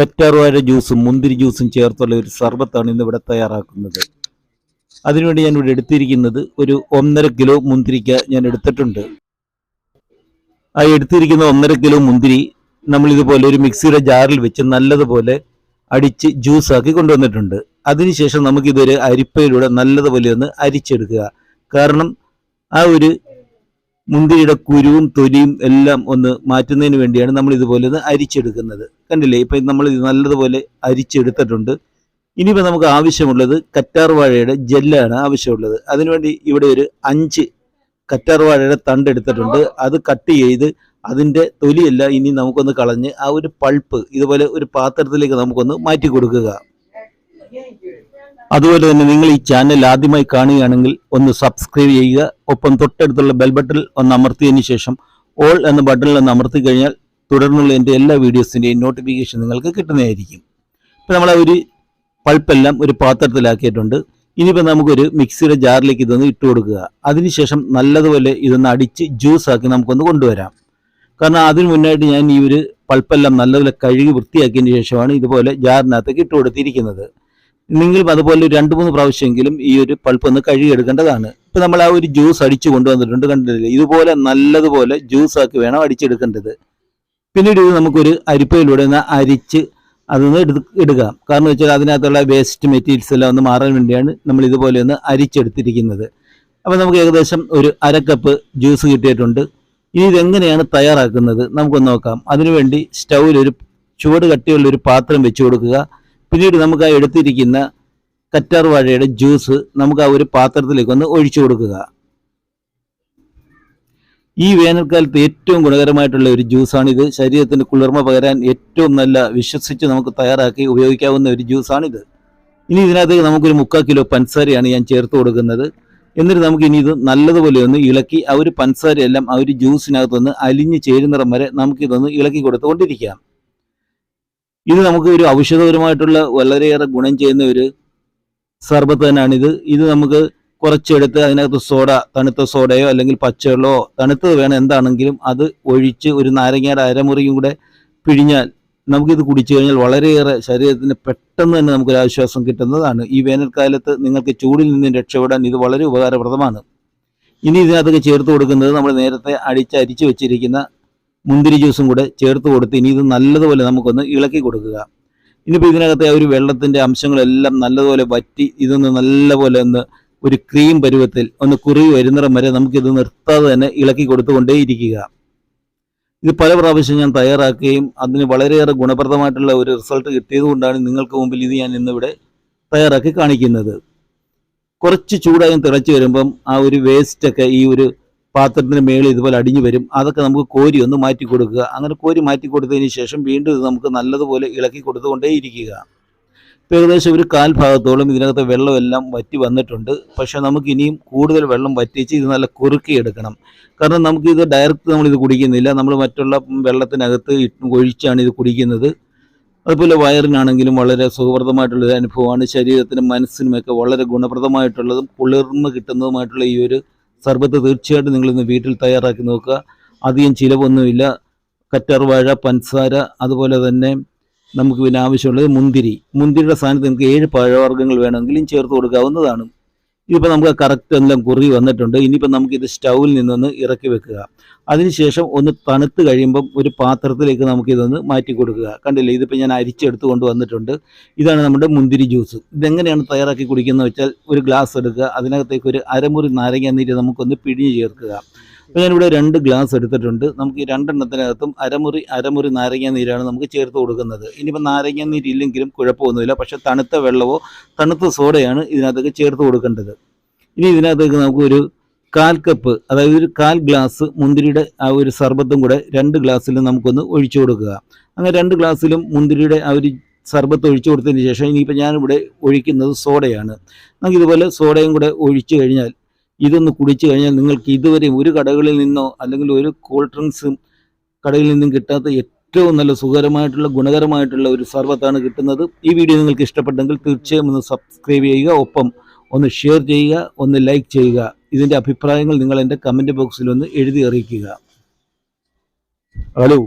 കറ്റാർവാഴ ജ്യൂസും മുന്തിരി ജ്യൂസും ചേർത്തുള്ള ഒരു സർബത്താണ് ഇന്ന് ഇവിടെ തയ്യാറാക്കുന്നത്. അതിനുവേണ്ടി ഞാൻ ഇവിടെ എടുത്തിരിക്കുന്നത് ഒരു ഒന്നര കിലോ മുന്തിരിക്ക ഞാൻ എടുത്തിട്ടുണ്ട്. ആ എടുത്തിരിക്കുന്ന ഒന്നര കിലോ മുന്തിരി നമ്മൾ ഇതുപോലെ ഒരു മിക്സിയുടെ ജാറിൽ വെച്ച് നല്ലതുപോലെ അടിച്ച് ജ്യൂസാക്കി കൊണ്ടുവന്നിട്ടുണ്ട്. അതിനുശേഷം നമുക്കിതൊരു അരിപ്പയിലൂടെ നല്ലതുപോലെ ഒന്ന് അരിച്ചെടുക്കുക. കാരണം ആ ഒരു മുന്തിരിയുടെ കുരുവും തൊലിയും എല്ലാം ഒന്ന് മാറ്റുന്നതിന് വേണ്ടിയാണ് നമ്മൾ ഇതുപോലെ അരിച്ചെടുക്കുന്നത്. കണ്ടില്ലേ? ഇപ്പം നമ്മൾ ഇത് നല്ലതുപോലെ അരിച്ചെടുത്തിട്ടുണ്ട്. ഇനിയിപ്പോൾ നമുക്ക് ആവശ്യമുള്ളത് കറ്റാർ വാഴയുടെ ജെല്ലാണ് ആവശ്യമുള്ളത്. അതിനുവേണ്ടി ഇവിടെ ഒരു അഞ്ച് കറ്റാർ വാഴയുടെ തണ്ട് എടുത്തിട്ടുണ്ട്. അത് കട്ട് ചെയ്ത് അതിന്റെ തൊലിയല്ല ഇനി നമുക്കൊന്ന് കളഞ്ഞ് ആ ഒരു പൾപ്പ് ഇതുപോലെ ഒരു പാത്രത്തിലേക്ക് നമുക്കൊന്ന് മാറ്റി കൊടുക്കുക. അതുപോലെ തന്നെ നിങ്ങൾ ഈ ചാനൽ ആദ്യമായി കാണുകയാണെങ്കിൽ ഒന്ന് സബ്സ്ക്രൈബ് ചെയ്യുക. ഒപ്പം തൊട്ടടുത്തുള്ള ബെൽ ബട്ടൺ ഒന്ന് അമർത്തിയതിന് ശേഷം ഓൾ എന്ന ബട്ടണിൽ ഒന്ന് അമർത്തി കഴിഞ്ഞാൽ തുടർന്നുള്ള എന്റെ എല്ലാ വീഡിയോസിന്റെയും നോട്ടിഫിക്കേഷൻ നിങ്ങൾക്ക് കിട്ടുന്നതായിരിക്കും. ഇപ്പം നമ്മൾ ഒരു പൾപ്പെല്ലാം ഒരു പാത്രത്തിലാക്കിയിട്ടുണ്ട്. ഇനിയിപ്പോൾ നമുക്കൊരു മിക്സിയുടെ ജാറിലേക്ക് ഇതൊന്ന് ഇട്ട് കൊടുക്കുക. അതിനുശേഷം നല്ലതുപോലെ ഇതൊന്ന് അടിച്ച് ജ്യൂസാക്കി നമുക്കൊന്ന് കൊണ്ടുവരാം. കാരണം അതിന് മുന്നായിട്ട് ഞാൻ ഈ ഒരു പൾപ്പെല്ലാം നല്ലതുപോലെ കഴുകി വൃത്തിയാക്കിയതിന് ശേഷമാണ് ഇതുപോലെ ജാറിനകത്തേക്ക് ഇട്ട് കൊടുത്തിരിക്കുന്നത്. നിങ്ങളും അതുപോലെ രണ്ട് മൂന്ന് പ്രാവശ്യമെങ്കിലും ഈ ഒരു പൾപ്പ് ഒന്ന് കഴുകിയെടുക്കേണ്ടതാണ്. ഇപ്പം നമ്മൾ ആ ഒരു ജ്യൂസ് അടിച്ചു കൊണ്ടുവന്നിട്ടുണ്ട് കണ്ടില്ലേ? ഇതുപോലെ നല്ലതുപോലെ ജ്യൂസ് ആക്കി വേണം അടിച്ചെടുക്കേണ്ടത്. പിന്നീട് ഇത് നമുക്കൊരു അരിപ്പയിലൂടെ ഒന്ന് അരിച്ച് അതൊന്ന് എടുക്കുക കാരണം വെച്ചാൽ അതിനകത്തുള്ള വേസ്റ്റ് മെറ്റീരിയൽസ് എല്ലാം ഒന്ന് മാറാൻ വേണ്ടിയാണ് നമ്മൾ ഇതുപോലെ ഒന്ന് അരിച്ചെടുത്തിരിക്കുന്നത്. അപ്പോൾ നമുക്ക് ഏകദേശം ഒരു അര കപ്പ് ജ്യൂസ് കിട്ടിയിട്ടുണ്ട്. ഇനി ഇതെങ്ങനെയാണ് തയ്യാറാക്കുന്നത്? നമുക്കൊന്ന് നോക്കാം. അതിനുവേണ്ടി സ്റ്റൗവിൽ ഒരു ചുവട് കട്ടിയുള്ള ഒരു പാത്രം വെച്ച് കൊടുക്കുക. പിന്നീട് നമുക്ക് ആ എടുത്തിരിക്കുന്ന കറ്റാർ വാഴയുടെ ജ്യൂസ് നമുക്ക് ആ ഒരു പാത്രത്തിലേക്ക് ഒന്ന് ഒഴിച്ചു കൊടുക്കുക. ഈ വേനൽക്കാലത്ത് ഏറ്റവും ഗുണകരമായിട്ടുള്ള ഒരു ജ്യൂസാണിത്. ശരീരത്തിന് കുളിർമ പകരാൻ ഏറ്റവും നല്ല വിശ്വസിച്ച് നമുക്ക് തയ്യാറാക്കി ഉപയോഗിക്കാവുന്ന ഒരു ജ്യൂസാണിത്. ഇനി ഇതിനകത്തേക്ക് നമുക്കൊരു മുക്കാൽ കിലോ പഞ്ചസാരയാണ് ഞാൻ ചേർത്ത് കൊടുക്കുന്നത്. എന്നിട്ട് നമുക്ക് ഇനി ഇത് നല്ലതുപോലെ ഒന്ന് ഇളക്കി ആ ഒരു പഞ്ചസാരയെല്ലാം ആ ഒരു ജ്യൂസിനകത്തൊന്ന് അലിഞ്ഞ് ചേരുന്നിടം വരെ നമുക്കിതൊന്ന് ഇളക്കി കൊടുത്തുകൊണ്ടിരിക്കാം. ഇത് നമുക്ക് ഒരു ഔഷധപരമായിട്ടുള്ള വളരെയേറെ ഗുണം ചെയ്യുന്ന ഒരു സർബത്ത് തന്നെയാണ് ഇത്. ഇത് നമുക്ക് കുറച്ചെടുത്ത് അതിനകത്ത് സോഡ തണുത്ത സോഡയോ അല്ലെങ്കിൽ പച്ചവെള്ളമോ തണുത്തത് വേണം എന്താണെങ്കിലും അത് ഒഴിച്ച് ഒരു നാരങ്ങയുടെ അരമുറിയും കൂടെ പിഴിഞ്ഞാൽ നമുക്കിത് കുടിച്ചു കഴിഞ്ഞാൽ വളരെയേറെ ശരീരത്തിന് പെട്ടെന്ന് തന്നെ നമുക്കൊരു ആശ്വാസം കിട്ടുന്നതാണ്. ഈ വേനൽക്കാലത്ത് നിങ്ങൾക്ക് ചൂടിൽ നിന്ന് രക്ഷപ്പെടാൻ ഇത് വളരെ ഉപകാരപ്രദമാണ്. ഇനി ഇതിനകത്തൊക്കെ ചേർത്ത് കൊടുക്കുന്നത് നമ്മൾ നേരത്തെ അടിച്ച് അരിച്ചു വെച്ചിരിക്കുന്ന മുന്തിരി ജ്യൂസും കൂടെ ചേർത്ത് കൊടുത്ത് ഇനി ഇത് നല്ലതുപോലെ നമുക്കൊന്ന് ഇളക്കി കൊടുക്കുക. ഇനിയിപ്പോൾ ഇതിനകത്തെ ഒരു വെള്ളത്തിന്റെ അംശങ്ങളെല്ലാം നല്ലതുപോലെ വറ്റി ഇതൊന്ന് നല്ലപോലെ ഒന്ന് ഒരു ക്രീം പരുവത്തിൽ ഒന്ന് കുറി വരുന്നിടം വരെ നമുക്കിത് നിർത്താതെ തന്നെ ഇളക്കി കൊടുത്തുകൊണ്ടേയിരിക്കുക. ഇത് പല പ്രാവശ്യം ഞാൻ തയ്യാറാക്കുകയും അതിന് വളരെയേറെ ഗുണപ്രദമായിട്ടുള്ള ഒരു റിസൾട്ട് കിട്ടിയതുകൊണ്ടാണ് നിങ്ങൾക്ക് മുമ്പിൽ ഇത് ഞാൻ ഇന്നിവിടെ തയ്യാറാക്കി കാണിക്കുന്നത്. കുറച്ച് ചൂടായും തിളച്ച് വരുമ്പം ആ ഒരു വേസ്റ്റൊക്കെ ഈ ഒരു പാത്രത്തിന് മേളിൽ ഇതുപോലെ അടിഞ്ഞു വരും. അതൊക്കെ നമുക്ക് കോരി ഒന്ന് മാറ്റി കൊടുക്കുക. അങ്ങനെ കോരി മാറ്റി കൊടുത്തതിന് ശേഷം വീണ്ടും ഇത് നമുക്ക് നല്ലതുപോലെ ഇളക്കി കൊടുത്തുകൊണ്ടേ ഇരിക്കുക ഇപ്പം ഏകദേശം ഒരു കാൽ ഭാഗത്തോളം ഇതിനകത്ത് വെള്ളമെല്ലാം വറ്റി വന്നിട്ടുണ്ട്. പക്ഷെ നമുക്ക് ഇനിയും കൂടുതൽ വെള്ളം വറ്റിച്ച് ഇത് നല്ല കുറുക്കി എടുക്കണം. കാരണം നമുക്കിത് ഡയറക്റ്റ് നമ്മളിത് കുടിക്കുന്നില്ല. നമ്മൾ മറ്റുള്ള വെള്ളത്തിനകത്ത് ഒഴിച്ചാണ് ഇത് കുടിക്കുന്നത്. അതുപോലെ വയറിനാണെങ്കിലും വളരെ സുഖപ്രദമായിട്ടുള്ളൊരു അനുഭവമാണ്. ശരീരത്തിനും മനസ്സിനുമൊക്കെ വളരെ ഗുണപ്രദമായിട്ടുള്ളതും കുളിർമ കിട്ടുന്നതുമായിട്ടുള്ള ഈ ഒരു സർബത്ത് തീർച്ചയായിട്ടും നിങ്ങളിന്ന് വീട്ടിൽ തയ്യാറാക്കി നോക്കുക. അധികം ചിലവൊന്നുമില്ല. കറ്റാർവാഴ പഞ്ചസാര അതുപോലെ തന്നെ നമുക്ക് പിന്നെ ആവശ്യമുള്ളത് മുന്തിരി. മുന്തിരിയുടെ സ്ഥാനത്ത് നിങ്ങൾക്ക് ഏഴ് പഴവർഗങ്ങൾ വേണമെങ്കിലും ചേർത്ത് കൊടുക്കാവുന്നതാണ്. ഇതിപ്പോൾ നമുക്ക് കറക്റ്റ് എല്ലാം കുറി വന്നിട്ടുണ്ട്. ഇനിയിപ്പോൾ നമുക്ക് ഇത് സ്റ്റൗവിൽ നിന്നൊന്ന് ഇറക്കി വെക്കുക. അതിനുശേഷം ഒന്ന് തണുത്ത് കഴിയുമ്പം ഒരു പാത്രത്തിലേക്ക് നമുക്ക് ഇതൊന്ന് മാറ്റി കൊടുക്കുക. കണ്ടില്ലേ? ഇതിപ്പോൾ ഞാൻ അരിച്ചെടുത്ത് കൊണ്ട് വന്നിട്ടുണ്ട്. ഇതാണ് നമ്മുടെ മുന്തിരി ജ്യൂസ്. ഇതെങ്ങനെയാണ് തയ്യാറാക്കി കുടിക്കുന്നത് വെച്ചാൽ ഒരു ഗ്ലാസ് എടുക്കുക. അതിനകത്തേക്ക് ഒരു അരമുറി നാരങ്ങ നീര് നമുക്കൊന്ന് പിഴിഞ്ഞ് ചേർക്കുക. അപ്പോൾ ഞാനിവിടെ രണ്ട് ഗ്ലാസ് എടുത്തിട്ടുണ്ട്. നമുക്ക് ഈ രണ്ടെണ്ണത്തിനകത്തും അരമുറി അരമുറി നാരങ്ങ നീരാണ് നമുക്ക് ചേർത്ത് കൊടുക്കുന്നത്. ഇനിയിപ്പോൾ നാരങ്ങ നീരില്ലെങ്കിലും കുഴപ്പമൊന്നുമില്ല. പക്ഷേ തണുത്ത വെള്ളമോ തണുത്ത സോഡയാണ് ഇതിനകത്തേക്ക് ചേർത്ത് കൊടുക്കേണ്ടത്. ഇനി ഇതിനകത്തേക്ക് നമുക്കൊരു കാൽ കപ്പ് അതായത് ഒരു കാൽ ഗ്ലാസ് മുന്തിരിയുടെ ആ ഒരു സർബത്തും കൂടെ രണ്ട് ഗ്ലാസ്സിലും നമുക്കൊന്ന് ഒഴിച്ചു കൊടുക്കുക. അങ്ങനെ രണ്ട് ഗ്ലാസ്സിലും മുന്തിരിയുടെ ആ ഒരു സർബത്ത് ഒഴിച്ചു കൊടുത്തതിന് ശേഷം ഇനിയിപ്പോൾ ഞാനിവിടെ ഒഴിക്കുന്നത് സോഡയാണ്. നമുക്ക് ഇതുപോലെ സോഡയും കൂടെ ഒഴിച്ചു കഴിഞ്ഞാൽ ഇതൊന്ന് കുടിച്ചു കഴിഞ്ഞാൽ നിങ്ങൾക്ക് ഇതുവരെ ഒരു കടകളിൽ നിന്നോ അല്ലെങ്കിൽ ഒരു കൂൾ ഡ്രിങ്ക്സും കടയിൽ നിന്നും കിട്ടാത്ത ഏറ്റവും നല്ല സുഖകരമായിട്ടുള്ള ഗുണകരമായിട്ടുള്ള ഒരു സർബത്താണ് കിട്ടുന്നത്. ഈ വീഡിയോ നിങ്ങൾക്ക് ഇഷ്ടപ്പെട്ടെങ്കിൽ തീർച്ചയായും ഒന്ന് സബ്സ്ക്രൈബ് ചെയ്യുക. ഒപ്പം ഒന്ന് ഷെയർ ചെയ്യുക ഒന്ന് ലൈക്ക് ചെയ്യുക. ഇതിന്റെ അഭിപ്രായങ്ങൾ നിങ്ങൾ എന്റെ കമന്റ് ബോക്സിൽ ഒന്ന് എഴുതി അറിയിക്കുക. ഹലോ.